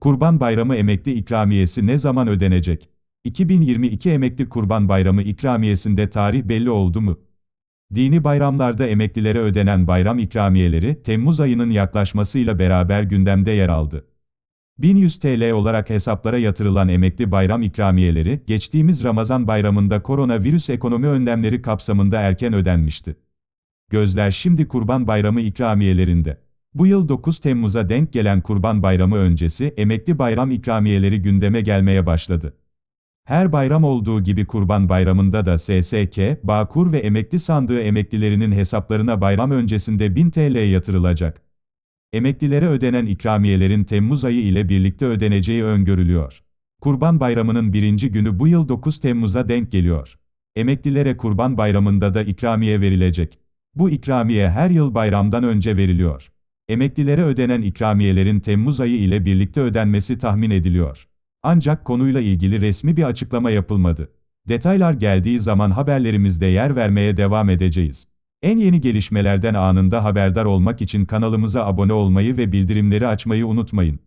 Kurban Bayramı emekli ikramiyesi ne zaman ödenecek? 2022 Emekli Kurban Bayramı ikramiyesinde tarih belli oldu mu? Dini bayramlarda emeklilere ödenen bayram ikramiyeleri, Temmuz ayının yaklaşmasıyla beraber gündemde yer aldı. 1100 TL olarak hesaplara yatırılan emekli bayram ikramiyeleri, geçtiğimiz Ramazan bayramında koronavirüs ekonomi önlemleri kapsamında erken ödenmişti. Gözler şimdi Kurban Bayramı ikramiyelerinde. Bu yıl 9 Temmuz'a denk gelen Kurban Bayramı öncesi emekli bayram ikramiyeleri gündeme gelmeye başladı. Her bayram olduğu gibi Kurban Bayramı'nda da SSK, Bağkur ve emekli sandığı emeklilerinin hesaplarına bayram öncesinde 1000 TL yatırılacak. Emeklilere ödenen ikramiyelerin Temmuz ayı ile birlikte ödeneceği öngörülüyor. Kurban Bayramı'nın birinci günü bu yıl 9 Temmuz'a denk geliyor. Emeklilere Kurban Bayramı'nda da ikramiye verilecek. Bu ikramiye her yıl bayramdan önce veriliyor. Emeklilere ödenen ikramiyelerin Temmuz ayı ile birlikte ödenmesi tahmin ediliyor. Ancak konuyla ilgili resmi bir açıklama yapılmadı. Detaylar geldiği zaman haberlerimizde yer vermeye devam edeceğiz. En yeni gelişmelerden anında haberdar olmak için kanalımıza abone olmayı ve bildirimleri açmayı unutmayın.